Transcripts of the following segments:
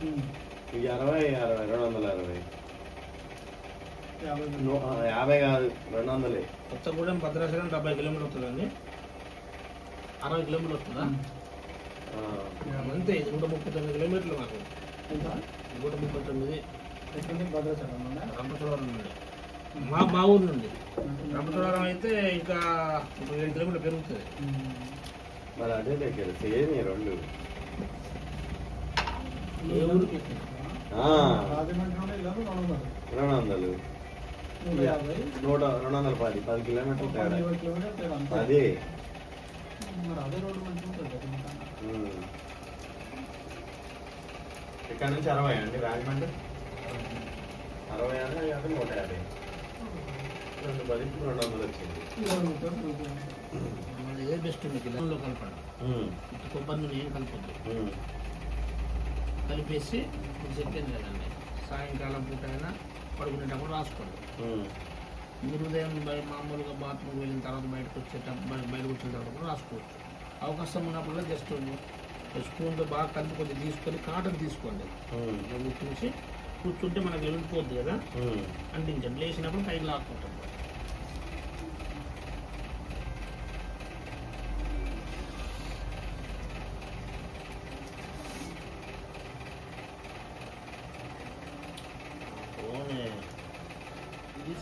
ఈ అరవై అరవై రెండు వందల అరవై. యాభై కాదు రెండు వందలే. కొత్తగూడెం భద్రాచలం డెబ్బై కిలోమీటర్ వస్తుందండి. అరవై కిలోమీటర్ వస్తుందా? ఆ, అంతే నూట ముప్పై తొమ్మిది కిలోమీటర్లు మాకు. నూట ముప్పై తొమ్మిది. ఎక్కడి నుంచి? భద్రాచలం ఉందా రంపచోడవరం నుండి. మా మా ఊరు నుండి. రంపచోడవరం. అయితే ఇంకా ఒక ఏడు కిలోమీటర్లు పెరుగుతుంది. మరి అదే దగ్గర సేమ్ రెండు ఏ ఊరికి ఆ, రాజమండ్రి నుండి వెళ్ళారు రెండు వందలు రెండు వందలు. నూట రెండు వందల పది పది కిలోమీటర్లు పది తేడా. అదే. ఇక్కడ నుంచి అరవై అండి రాజమండ్రి. అరవై అంటే యాభై నూట యాభై. రెండు పదికి రెండు వందలు వచ్చింది. ఏ బెస్ట్ మీకు కొబ్బరి నూనె ఏం కలపద్దు. కలిపేసి ఇది చెప్పింది కదండి సాయంకాలం పూట అయినా పడుకునేటప్పుడు రాసుకోండి. మీరు ఉదయం మామూలుగా బాత్రూమ్ వెళ్ళిన తర్వాత బయటకు వచ్చేటప్పుడు బయ- బయటకు వచ్చిన తర్వాత కూడా రాసుకోవచ్చు. అవకాశం ఉన్నప్పుడు జస్ట్ స్పూన్తో బాగా కలిపి కొద్దిగా తీసుకొని కాటన్ తీసుకోండి. కూర్చుంచి కూర్చుంటే మనకి వెళ్ళిపోద్ది కదా. అంటించండి. లేచినప్పుడు పైకి లాక్కుంటాం.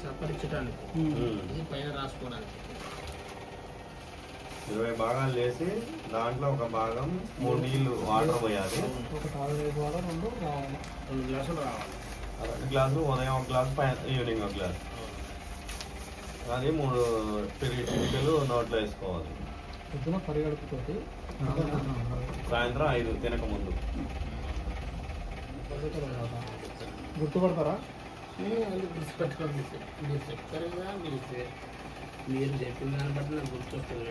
ఇది పైన రాసుకోవడానికి. ఇరవై భాగాలు వేసి దాంట్లో ఒక భాగం మూడు నీళ్ళు వాటర్ పోయాలి. ఒక రెండు రావాలి. రెండు గ్లాసులు రావాలి. రెండు గ్లాసులు ఉదయం ఒక గ్లాస్ పైన ఈవినింగ్ ఒక గ్లాస్. అది మూడు పెరిగి చిటికలు నోట్లో వేసుకోవాలి. పొద్దున పరిగడుపుతోటి సాయంత్రం ఐదు ముందు పెట్టుకోండి మీరు చెప్తారు కదా మీరు మీరు చెప్పిన దాన్ని బట్టి నాకు గుర్తొస్తుంది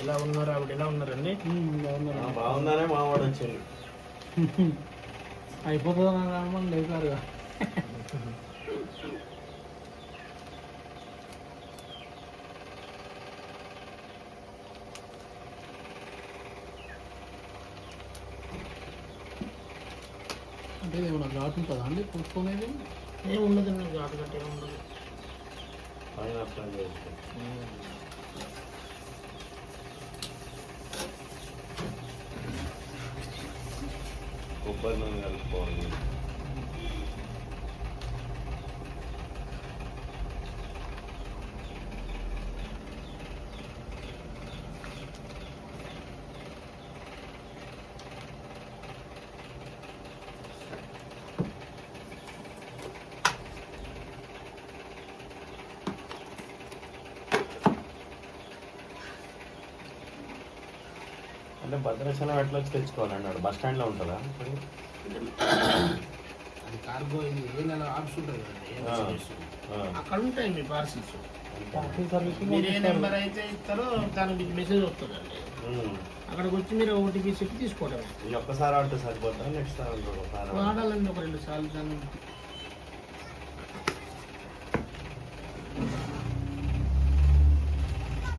ఎలా ఉన్నారు ఆవిడ? ఎలా ఉన్నారండి? బాగుందనే మావాడు వచ్చింది అయిపోతుంది అని లేకారుగా అంటే ఏమన్నా ఘాటు ఉంటుందా అండి పుట్టుకునేది ఏం ఉండదు ఘాటు గట్ట ఉండదు. పైన అప్లై కొబ్బరి నూనె కలుపుకోవాలి. అంటే భద్రాచలం ఎట్లా వచ్చి తెలుసుకోవాలన్నాడు? బస్ స్టాండ్లో ఉంటుందా? అది కార్గో ఇది ఏ నెల ఆప్స్ అక్కడ ఉంటాయి మీ పార్సిల్స్. మీరు ఏ నెంబర్ అయితే ఇస్తారో దానికి మీకు మెసేజ్ వస్తుందండి. అక్కడికి వచ్చి మీరు ఓటీపీ చెప్పి తీసుకోవడం ఈ ఒక్కసారి అంటే సరిపోతా నెక్స్ట్ సార్ వాడాలండి ఒక రెండు సార్లు దాన్ని.